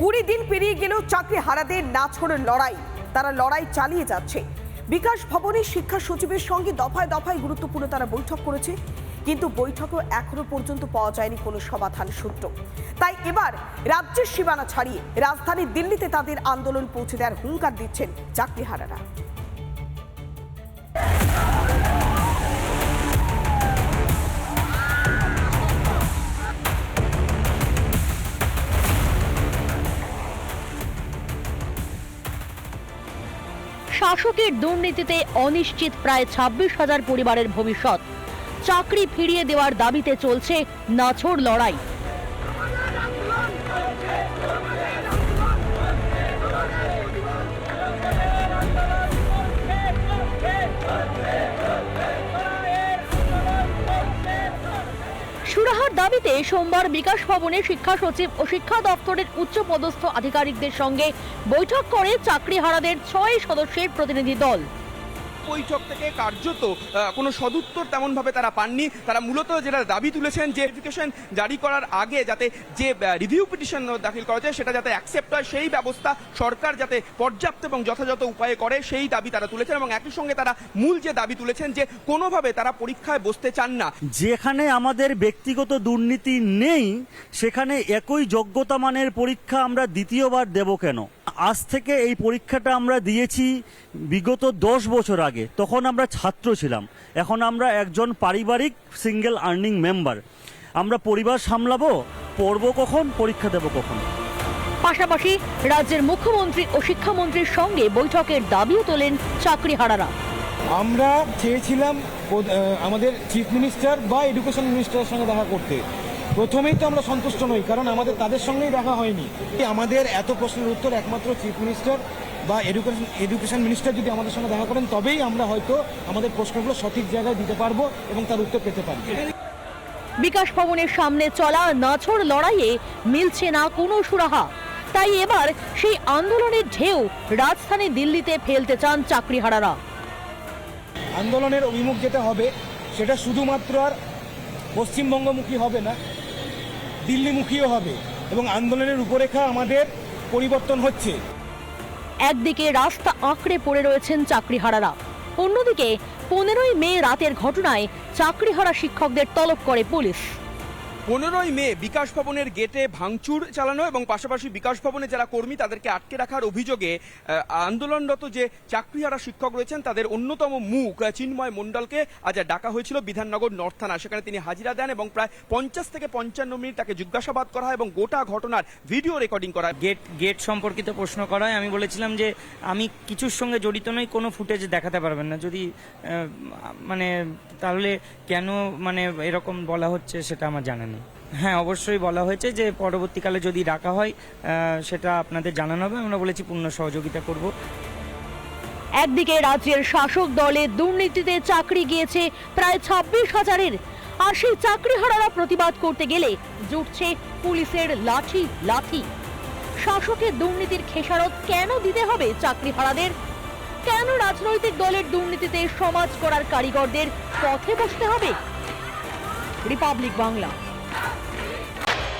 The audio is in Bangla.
কুড়ি দিন পেরিয়ে গেলেও চাকরি হারাদের না ছোড়ে লড়াই। তারা লড়াই চালিয়ে যাচ্ছে। বিকাশ ভবনে শিক্ষা সচিবের সঙ্গে দফায় দফায় গুরুত্বপূর্ণ তারা বৈঠক করেছে। কিন্তু বৈঠকেও এখনও পর্যন্ত পাওয়া যায়নি কোনো সমাধান সূত্র। তাই এবার রাজ্যের সীমানা ছাড়িয়ে রাজধানী দিল্লিতে তাদের আন্দোলন পৌঁছে দেওয়ার হুঙ্কার দিচ্ছেন চাকরিহারারা শাসকের দুর্নীতিতে অনিশ্চিত প্রায় ছাব্বিশ হাজার পরিবারের ভবিষ্যৎ। চাকরি ফিরিয়ে দেওয়ার দাবিতে চলছে নাছোড় লড়াই। সুরাহার দাবিতে সোমবার বিকাশ ভবনে শিক্ষা সচিব ও শিক্ষা দপ্তরের উচ্চ পদস্থ আধিকারিকদের সঙ্গে বৈঠক করে চাকরিহারাদের ছয় সদস্যের প্রতিনিধি দল। বৈঠক থেকে কার্যত কোনো সদুত্তর তেমনভাবে তারা পাননি। তারা মূলত যেটা দাবি তুলেছেন যে ভেরিফিকেশন জারি করার আগে যাতে যে রিভিউ পিটিশন দাখিল করা যায় সেটা যাতে অ্যাকসেপ্ট হয়, সেই ব্যবস্থা সরকার যাতে পর্যাপ্ত এবং যথাযথ উপায়ে করে, সেই দাবি তারা তুলেছেন এবং একই সঙ্গে তারা মূল যে দাবি তুলেছেন যে কোনোভাবে তারা পরীক্ষায় বসতে চান না। যেখানে আমাদের ব্যক্তিগত দুর্নীতি নেই, সেখানে একই যোগ্যতা মানের পরীক্ষা আমরা দ্বিতীয়বার দেব কেন? আজ থেকে এই পরীক্ষাটা আমরা দিয়েছি বিগত দশ বছর আগে। তখন আমরা ছাত্র ছিলাম। এখন আমরা একজন পারিবারিক সিঙ্গেল আর্নিং মেম্বার আমরা পরিবার সামলাবো পড়ব কখন পরীক্ষা দেব কখন? পাশাপাশি রাজ্যের মুখ্যমন্ত্রী ও শিক্ষামন্ত্রীর সঙ্গে বৈঠকের দাবিও তোলেন চাকরিহারারা। আমরা চেয়েছিলাম আমাদের চিফ মিনিস্টার বা এডুকেশন মিনিস্টারের সঙ্গে দেখা করতে। প্রথমেই তো আমরা সন্তুষ্ট নই কারণ আমাদের তাদের সঙ্গেই দেখা হয়নি। আমাদের এত প্রশ্নের উত্তর একমাত্র চিফ মিনিস্টার বা এডুকেশন এডুকেশন মিনিস্টার যদি আমাদের সঙ্গে দেখা করেন তবেই আমরা হয়তো আমাদের প্রশ্নগুলো সঠিক জায়গায় দিতে পারব এবং তার উত্তর পেতে পারব বিকাশ ভবনের সামনে চলা নাছোড় লড়াইয়ে মিলছে না কোনো সুরাহা। তাই এবার সেই আন্দোলনের ঢেউ রাজধানী দিল্লিতে ফেলতে চান চাকরিহারারা। আন্দোলনের অভিমুখ যেটা হবে সেটা শুধুমাত্র আর পশ্চিমবঙ্গমুখী হবে না দিল্লিমুখীও হবে এবং আন্দোলনের রূপরেখা আমাদের পরিবর্তন হচ্ছে। একদিকে রাস্তা আঁকড়ে পড়ে রয়েছেন চাকরিহারারা, অন্যদিকে পনেরোই মে রাতের ঘটনায় চাকরিহারা শিক্ষকদের তলব করে পুলিশ। পনেরোই মে বিকাশ ভবনের গেটে ভাঙচুর চালানো এবং পাশাপাশি বিকাশ ভবনে যারা কর্মী তাদেরকে আটকে রাখার অভিযোগে আন্দোলনরত যে চাকরিহারা শিক্ষক রয়েছেন তাদের অন্যতম মুখ চিন্ময় মণ্ডলকে আজ ডাকা হয়েছিল বিধাননগর নর্থ থানা। সেখানে তিনি হাজিরা দেন এবং প্রায় পঞ্চাশ থেকে পঞ্চান্ন মিনিট তাকে জিজ্ঞাসাবাদ করা হয় এবং গোটা ঘটনার ভিডিও রেকর্ডিং করা গেট গেট সম্পর্কিত প্রশ্ন করা হয়। আমি বলেছিলাম যে আমি কিছুর সঙ্গে জড়িত নই, কোনো ফুটেজ দেখাতে পারবেন না। যদি মানে তাহলে কেন মানে এরকম বলা হচ্ছে সেটা আমার জানা হ্যাঁ অবশ্যই বলা হয়েছে যে পরবর্তীকালে যদি ডাকা হয় সেটা আপনাদের জানানো হবে। আমরা বলেছি পূর্ণ সহযোগিতা করব। একদিকে রাজ্যের শাসক দলে দুর্নীতিতে চাকরি গিয়েছে প্রায় ছাব্বিশ হাজারের, আর সেই চাকরিহারারা প্রতিবাদ করতে গেলে জুটছে পুলিশের লাঠি লাঠি শাসকের দুর্নীতির খেসারত কেন দিতে হবে চাকরিহারাদের? কেন রাজনৈতিক দলের দুর্নীতিতে সমাজ করার কারিগরদের পথে বসতে হবে? রিপাবলিক বাংলা।